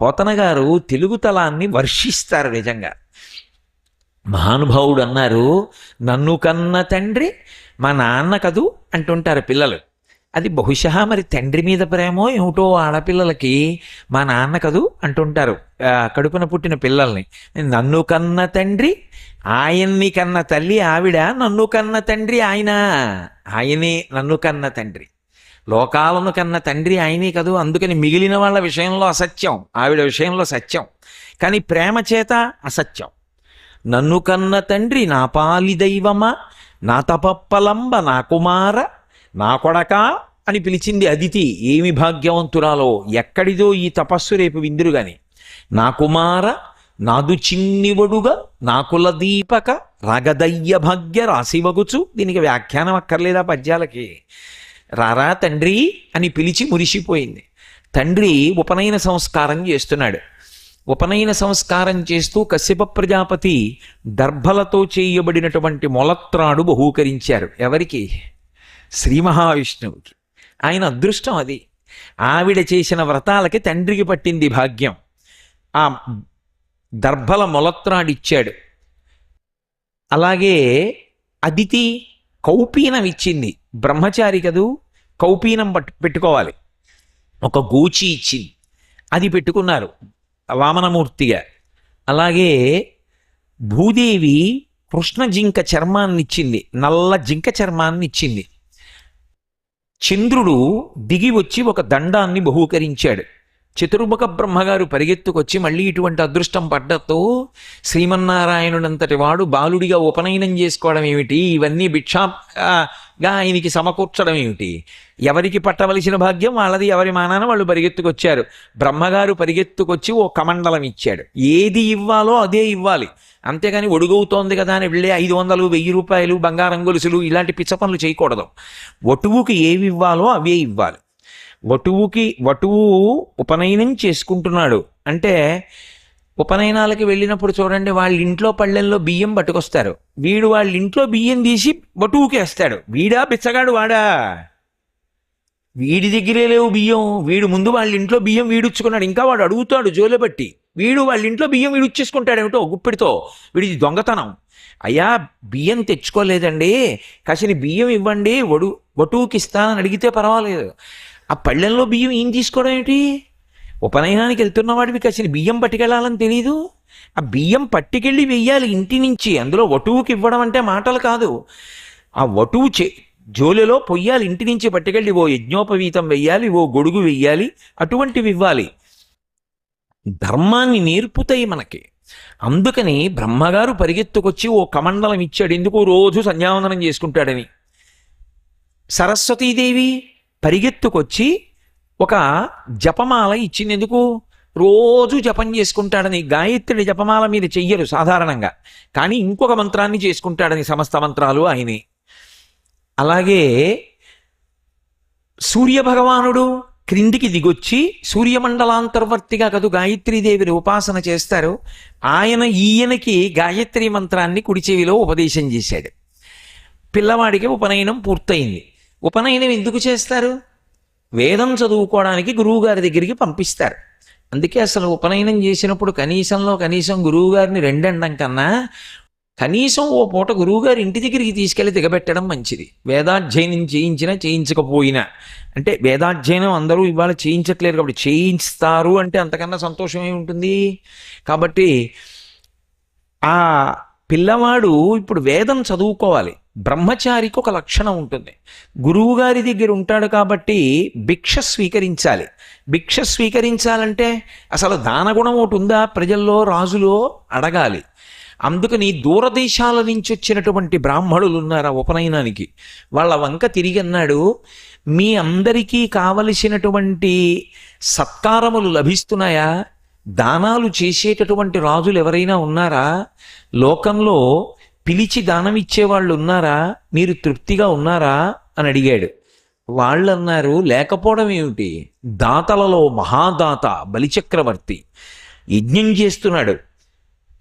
పోతన గారు తెలుగు తలాన్ని వర్షిస్తారు నిజంగా. మహానుభావుడు అన్నారు నన్ను కన్న తండ్రి మా నాన్న కదూ? అంటుంటారు పిల్లలు. అది బహుశా మరి తండ్రి మీద ప్రేమో ఏమిటో ఆడపిల్లలకి మా నాన్న కదూ? అంటుంటారు కడుపున పుట్టిన పిల్లల్ని. నన్ను కన్న తండ్రి ఆయన్ని కన్న తల్లి ఆవిడ నన్ను కన్న తండ్రి ఆయన. ఆయనే నన్ను కన్న తండ్రి. లోకాలను కన్న తండ్రి ఆయనే కదూ? అందుకని మిగిలిన వాళ్ళ విషయంలో అసత్యం. ఆవిడ విషయంలో సత్యం. కానీ ప్రేమ చేత అసత్యం. నన్ను కన్న తండ్రి నా పాలి దైవమా? నా తపప్పలంబ నా కుమార? నా కొడక? అని పిలిచింది అదితి. ఏమి భాగ్యవంతురాలో? ఎక్కడిదో ఈ తపస్సు రేపు విందురు గాని నా కుమార నాదు చిన్నివడుగా నా కుల దీపక రగదయ్య భాగ్య రాశివగుచు దీనికి వ్యాఖ్యానం అక్కర్లేదా పద్యాలకి? రారా తండ్రి అని పిలిచి మురిసిపోయింది. తండ్రి ఉపనయన సంస్కారం చేస్తున్నాడు. ఉపనయన సంస్కారం చేస్తూ కశ్యప ప్రజాపతి దర్భలతో చేయబడినటువంటి మొలత్రాడు బహూకరించారు. ఎవరికి? శ్రీ మహావిష్ణువుకి. ఆయన అదృష్టం అది. ఆవిడ చేసిన వ్రతాలకి తండ్రికి పట్టింది భాగ్యం. ఆ దర్భల మొలత్రాడిచ్చాడు. అలాగే అదితి కౌపీనం ఇచ్చింది. బ్రహ్మచారి కదూ? కౌపీనం పట్టు పెట్టుకోవాలి. ఒక గూచి ఇచ్చింది. అది పెట్టుకున్నారు. వామనమూర్తిగా. అలాగే భూదేవి కృష్ణ జింక చర్మాన్ని ఇచ్చింది నల్ల జింక చర్మాన్ని ఇచ్చింది చంద్రుడు దిగి వచ్చి ఒక దండాన్ని బహూకరించాడు. చతుర్ముఖ బ్రహ్మగారు పరిగెత్తుకొచ్చి మళ్ళీ ఇటువంటి అదృష్టం పడ్డతో శ్రీమన్నారాయణుడంతటి వాడు బాలుడిగా ఉపనయనం చేసుకోవడం ఏమిటి? ఇవన్నీ భిక్షాగా ఆయనకి సమకూర్చడం ఏమిటి? ఎవరికి పట్టవలసిన భాగ్యం? వాళ్ళది ఎవరి మానాన వాళ్ళు పరిగెత్తుకొచ్చారు. బ్రహ్మగారు పరిగెత్తుకొచ్చి ఓ కమండలం ఇచ్చాడు. ఏది ఇవ్వాలో అదే ఇవ్వాలి. అంతేగాని ఒడుగవుతోంది కదా అని వెళ్ళే ఐదు వందలు వెయ్యి రూపాయలు బంగారం గొలుసులు ఇలాంటి పిచ్చ పనులు చేయకూడదు. ఒటువుకి ఏవి ఇవ్వాలో అవే ఇవ్వాలి. వటువుకి వటువు ఉపనయనం చేసుకుంటున్నాడు. అంటే ఉపనయనాలకి వెళ్ళినప్పుడు చూడండి వాళ్ళ ఇంట్లో పళ్ళెల్లో బియ్యం పట్టుకొస్తారు. వీడు వాళ్ళ ఇంట్లో బియ్యం తీసి వటువుకి వేస్తాడు. వీడా బిచ్చగాడు వాడా? వీడి దగ్గరే లేవు బియ్యం. వీడు ముందు వాళ్ళ ఇంట్లో బియ్యం వీడుచ్చుకున్నాడు. ఇంకా వాడు అడుగుతాడు జోలె బట్టి వీడు వాళ్ళ ఇంట్లో బియ్యం వీడుచ్చేసుకుంటాడు ఏమిటో గుప్పిడితో. వీడిది దొంగతనం. అయ్యా బియ్యం తెచ్చుకోలేదండి. కాసిన బియ్యం ఇవ్వండి వడు వటువుకి ఇస్తానని అడిగితే పర్వాలేదు. ఆ పళ్ళెంలో బియ్యం ఏం తీసుకోవడం ఏంటి? ఉపనయనానికి వెళ్తున్న వాడివి కాసిన బియ్యం పట్టుకెళ్ళాలని తెలీదు. ఆ బియ్యం పట్టుకెళ్ళి వెయ్యాలి ఇంటి నుంచి. అందులో వటువుకి ఇవ్వడం అంటే మాటలు కాదు. ఆ వటువు చే జోలిలో పొయ్యాలి ఇంటి నుంచి పట్టుకెళ్ళి ఓ యజ్ఞోపవీతం వెయ్యాలి ఓ గొడుగు వెయ్యాలి అటువంటివి ఇవ్వాలి. ధర్మాన్ని నేర్పుతాయి మనకి. అందుకని బ్రహ్మగారు పరిగెత్తుకొచ్చి ఓ కమండలం ఇచ్చాడు. ఎందుకు? రోజు సంధ్యావందనం చేసుకుంటాడని. సరస్వతీదేవి పరిగెత్తుకొచ్చి ఒక జపమాల ఇచ్చింది ఎందుకు రోజు జపం చేసుకుంటాడని గాయత్రి జపమాల మీద చెయ్యరు సాధారణంగా. కానీ ఇంకొక మంత్రాన్ని చేసుకుంటాడని సమస్త మంత్రాలు ఆయన. అలాగే సూర్య భగవానుడు క్రిందికి దిగొచ్చి సూర్యమండలాంతర్వర్తిగా కదూ గాయత్రీదేవిని ఉపాసన చేస్తారు. ఆయన ఈయనకి గాయత్రి మంత్రాన్ని కుడిచేవిలో ఉపదేశం చేశాడు. పిల్లవాడికి ఉపనయనం పూర్తయింది. ఉపనయనం ఎందుకు చేస్తారు? వేదం చదువుకోవడానికి గురువుగారి దగ్గరికి పంపిస్తారు. అందుకే అసలు ఉపనయనం చేసినప్పుడు కనీసంలో కనీసం గురువుగారిని రెండండం కన్నా కనీసం ఓ పూట గురువుగారి ఇంటి దగ్గరికి తీసుకెళ్ళి దిగబెట్టడం మంచిది. వేదాధ్యయనం చేయించినా చేయించకపోయినా. అంటే వేదాధ్యయనం అందరూ ఇవాళ చేయించట్లేరు కాబట్టి చేయిస్తారు అంటే అంతకన్నా సంతోషం ఏముంటుంది? కాబట్టి ఆ పిల్లవాడు ఇప్పుడు వేదం చదువుకోవాలి. బ్రహ్మచారికి ఒక లక్షణం ఉంటుంది. గురువుగారి దగ్గర ఉంటాడు కాబట్టి భిక్ష స్వీకరించాలి. భిక్ష స్వీకరించాలంటే అసలు దానగుణం ఒకటి ఉందా? ప్రజల్లో రాజులో అడగాలి. అందుకని దూరదేశాల నుంచి వచ్చినటువంటి బ్రాహ్మణులు ఉన్నారు ఆ ఉపనయనానికి? వాళ్ళ వంక తిరిగి అన్నాడు మీ అందరికీ కావలసినటువంటి సత్కారములు లభిస్తున్నాయా? దానాలు చేసేటటువంటి రాజులు ఎవరైనా ఉన్నారా? లోకంలో పిలిచి దానం ఇచ్చేవాళ్ళు ఉన్నారా? మీరు తృప్తిగా ఉన్నారా? అని అడిగాడు. వాళ్ళన్నారు లేకపోవడం ఏమిటి? దాతలలో మహాదాత బలిచక్రవర్తి యజ్ఞం చేస్తున్నాడు.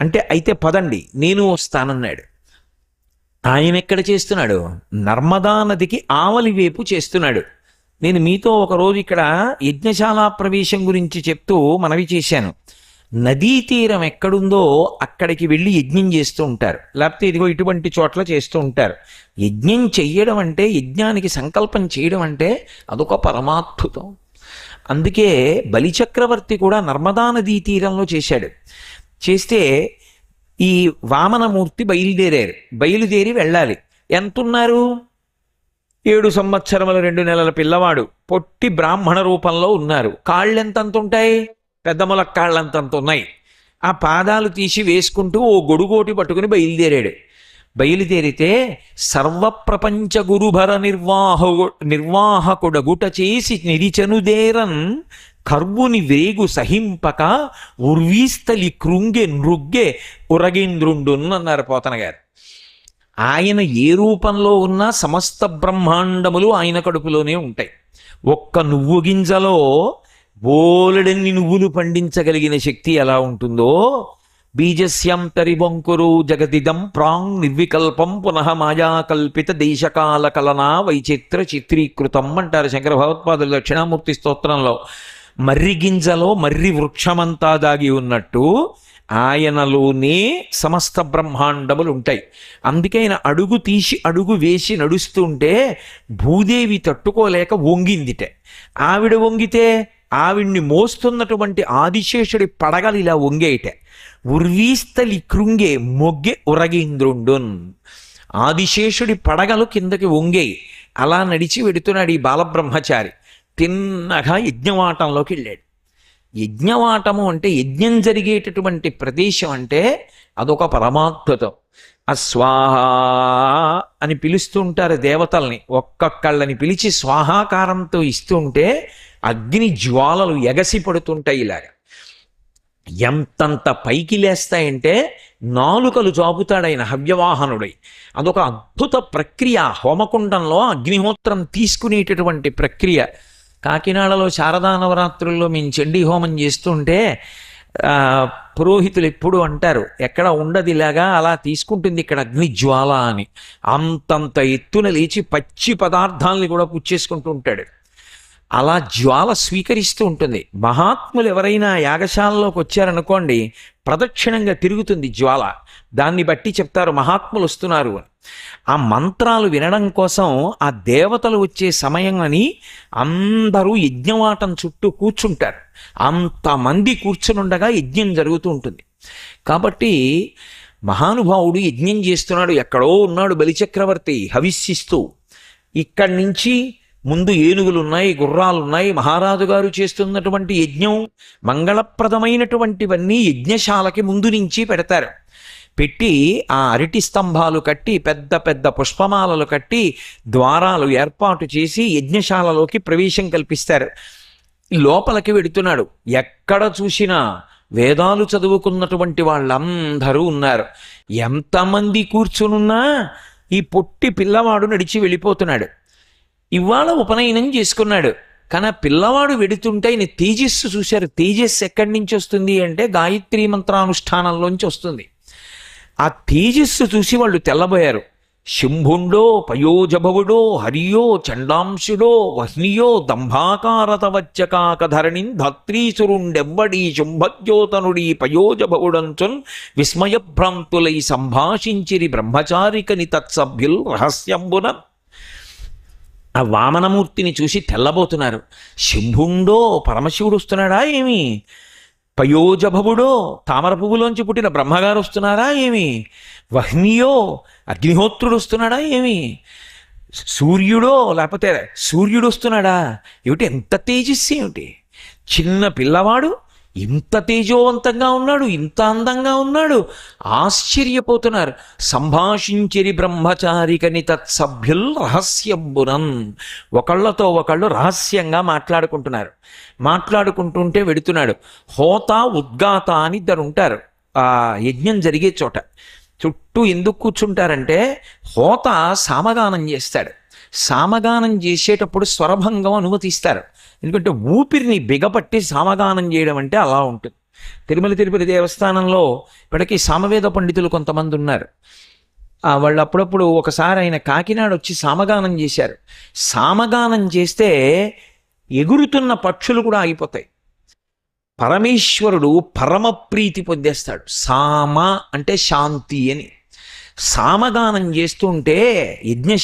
అంటే అయితే పదండి నేను వస్తానన్నాడు ఆయన ఎక్కడ చేస్తున్నాడు? నర్మదా నదికి ఆవలి వైపు చేస్తున్నాడు. నేను మీతో ఒకరోజు ఇక్కడ యజ్ఞశాల ప్రవేశం గురించి చెప్తూ మనవి చేశాను. నదీ తీరం ఎక్కడుందో అక్కడికి వెళ్ళి యజ్ఞం చేస్తూ ఉంటారు. లేకపోతే ఇదిగో ఇటువంటి చోట్ల చేస్తూ ఉంటారు. యజ్ఞం చెయ్యడం అంటే యజ్ఞానికి సంకల్పం చేయడం అంటే అదొక పరమాద్భుతం. అందుకే బలిచక్రవర్తి కూడా నర్మదా నదీ తీరంలో చేశాడు. చేస్తే ఈ వామనమూర్తి బయలుదేరారు. బయలుదేరి వెళ్ళాలి. ఎంతున్నారు? ఏడు సంవత్సరముల రెండు నెలల పిల్లవాడు. పొట్టి బ్రాహ్మణ రూపంలో ఉన్నారు. కాళ్ళెంతంత ఉంటాయి పెద్ద ములక్కాళ్ళంతంత ఉన్నాయి ఆ పాదాలు తీసి వేసుకుంటూ ఓ గొడుగోటి పట్టుకుని బయలుదేరాడు. బయలుదేరితే సర్వప్రపంచ గురుభర నిర్వాహ నిర్వాహకుడగుట చేసి నిరిచనుదేరన్ కర్వుని వేగు సహింపక ఉర్వీస్తలి కృంగె నృగ్గె ఉరగేంద్రుండున్నన్నారు పోతన గారు. ఆయన ఏ రూపంలో ఉన్నా సమస్త బ్రహ్మాండములు ఆయన కడుపులోనే ఉంటాయి. ఒక్క నువ్వు గింజలో బోలెడన్ని నువ్వులు పండించగలిగిన శక్తి ఎలా ఉంటుందో బీజస్యం తరిబొంకురు జగదిదం ప్రాంగ్ నిర్వికల్పం పునః మాయాకల్పిత దేశకాల కలనా వైచిత్ర చిత్రీకృతం అంటారు శంకర భగవత్పాదులు దక్షిణామూర్తి స్తోత్రంలో. మర్రి గింజలో మర్రి వృక్షమంతా దాగి ఉన్నట్టు ఆయనలోనే సమస్త బ్రహ్మాండములు ఉంటాయి. అందుకే ఆయన అడుగు తీసి అడుగు వేసి నడుస్తుంటే భూదేవి తట్టుకోలేక వంగిందిటే. ఆవిడ వంగితే ఆవిడ్ని మోస్తున్నటువంటి ఆదిశేషుడి పడగలు ఇలా వంగేయట ఉర్వీస్తలి కృంగే మొగ్గె ఉరగేంద్రుండున్. ఆదిశేషుడి పడగలు కిందకి వంగేయి. అలా నడిచి వెడుతున్నాడు ఈ బాలబ్రహ్మచారి. తిన్నగా యజ్ఞవాటంలోకి వెళ్ళాడు. యజ్ఞవాటము అంటే యజ్ఞం జరిగేటటువంటి ప్రదేశం అంటే అదొక పరమాద్భుతం అస్వాహ అని పిలుస్తూ ఉంటారు దేవతల్ని. ఒక్కొక్కళ్ళని పిలిచి స్వాహాకారంతో ఇస్తుంటే అగ్ని జ్వాలలు ఎగసి పడుతుంటాయి ఇలాగ. ఎంతంత పైకి లేస్తాయంటే నాలుకలు జాబుతాడైన హవ్యవాహనుడై. అదొక అద్భుత ప్రక్రియ. హోమకుండంలో అగ్నిహోత్రం తీసుకునేటటువంటి ప్రక్రియ. కాకినాడలో శారదా నవరాత్రుల్లో మేము చండీ హోమం చేస్తుంటే పురోహితులు ఎప్పుడు అంటారు ఎక్కడ ఉండదు ఇలాగా అలా తీసుకుంటుంది ఇక్కడ అగ్ని జ్వాల అని. అంతంత ఎత్తున లేచి పచ్చి పదార్థాలని కూడా పుచ్చేసుకుంటూ ఉంటాడు. అలా జ్వాల స్వీకరిస్తూ ఉంటుంది. మహాత్ములు ఎవరైనా యాగశాలలోకి వచ్చారనుకోండి ప్రదక్షిణంగా తిరుగుతుంది జ్వాల. దాన్ని బట్టి చెప్తారు మహాత్ములు వస్తున్నారు అని. ఆ మంత్రాలు వినడం కోసం ఆ దేవతలు వచ్చే సమయం అని అందరూ యజ్ఞవాటం చుట్టూ కూర్చుంటారు. అంతమంది కూర్చునుండగా యజ్ఞం జరుగుతూ ఉంటుంది. కాబట్టి మహానుభావుడు యజ్ఞం చేస్తున్నాడు ఎక్కడో ఉన్నాడు బలిచక్రవర్తి హవిస్సిస్తూ. ఇక్కడి నుంచి ముందు ఏనుగులు ఉన్నాయి గుర్రాలు ఉన్నాయి మహారాజు గారు చేస్తున్నటువంటి యజ్ఞం మంగళప్రదమైనటువంటివన్నీ యజ్ఞశాలకి ముందు నుంచి పెడతారు. పెట్టి ఆ అరటి స్తంభాలు కట్టి పెద్ద పెద్ద పుష్పమాలలు కట్టి ద్వారాలు ఏర్పాటు చేసి యజ్ఞశాలలోకి ప్రవేశం కల్పిస్తారు. లోపలికి వెడుతున్నాడు. ఎక్కడ చూసినా వేదాలు చదువుకున్నటువంటి వాళ్ళందరూ ఉన్నారు. ఎంతమంది కూర్చునున్నా ఈ పొట్టి పిల్లవాడు నడిచి వెళ్ళిపోతున్నాడు. ఇవాళ ఉపనయనం చేసుకున్నాడు. కానీ ఆ పిల్లవాడు వెడుతుంటే ఆయన తేజస్సు చూశారు. తేజస్సు ఎక్కడి నుంచి వస్తుంది అంటే గాయత్రీ మంత్రానుష్ఠానంలోంచి వస్తుంది. ఆ తేజస్సు చూసి వాళ్ళు తెల్లబోయారు. శంభుండో పయోజభవుడో హరియో చండాంశుడో వహ్నియో దంభాకారతవచ్చకాకధరణి ధత్రీసురుండెవ్వడీ శుంభద్యోతనుడీ పయోజభవుడంచున్ విస్మయభ్రాంతులై సంభాషించిరి బ్రహ్మచారికని తత్సభ్యుల్ రహస్యంబున. ఆ వామనమూర్తిని చూసి తెల్లబోతున్నారు. శంభుండో పరమశివుడు వస్తున్నాడా ఏమి? పయోజభవుడో తామర పువ్వులోంచి పుట్టిన బ్రహ్మగారు వస్తున్నారా ఏమి? వహ్నియో అగ్నిహోత్రుడు వస్తున్నాడా ఏమి? సూర్యుడో లేకపోతే సూర్యుడు వస్తున్నాడా? ఏమిటి ఎంత తేజస్సు ఏమిటి? చిన్న పిల్లవాడు ఇంత తేజోవంతంగా ఉన్నాడు ఇంత అందంగా ఉన్నాడు. ఆశ్చర్యపోతున్నారు. సంభాషించిరి బ్రహ్మచారికని తత్సభ్యుల్ రహస్యంబునన్. ఒకళ్ళతో ఒకళ్ళు రహస్యంగా మాట్లాడుకుంటున్నారు. మాట్లాడుకుంటుంటే వెడుతున్నాడు. హోత ఉద్గాత అని ఇద్దరు ఉంటారు ఆ యజ్ఞం జరిగే చోట. చుట్టూ ఎందుకు కూర్చుంటారంటే హోత సామగానం చేస్తాడు. సామగానం చేసేటప్పుడు స్వరభంగం అనుమతిస్తారు. ఎందుకంటే ఊపిరిని బిగపట్టి సమాధానం చేయడం అంటే అలా ఉంటుంది. తిరుమల తిరుపతి దేవస్థానంలో ఇప్పటికీ సామవేద పండితులు కొంతమంది ఉన్నారు. వాళ్ళు అప్పుడప్పుడు ఒకసారి ఆయన కాకినాడ వచ్చి సామగానం చేశారు. సామగానం చేస్తే ఎగురుతున్న పక్షులు కూడా ఆగిపోతాయి. పరమేశ్వరుడు పరమ ప్రీతి పొందేస్తాడు. సామ అంటే శాంతి అని. సామగానం చేస్తుంటే యజ్ఞ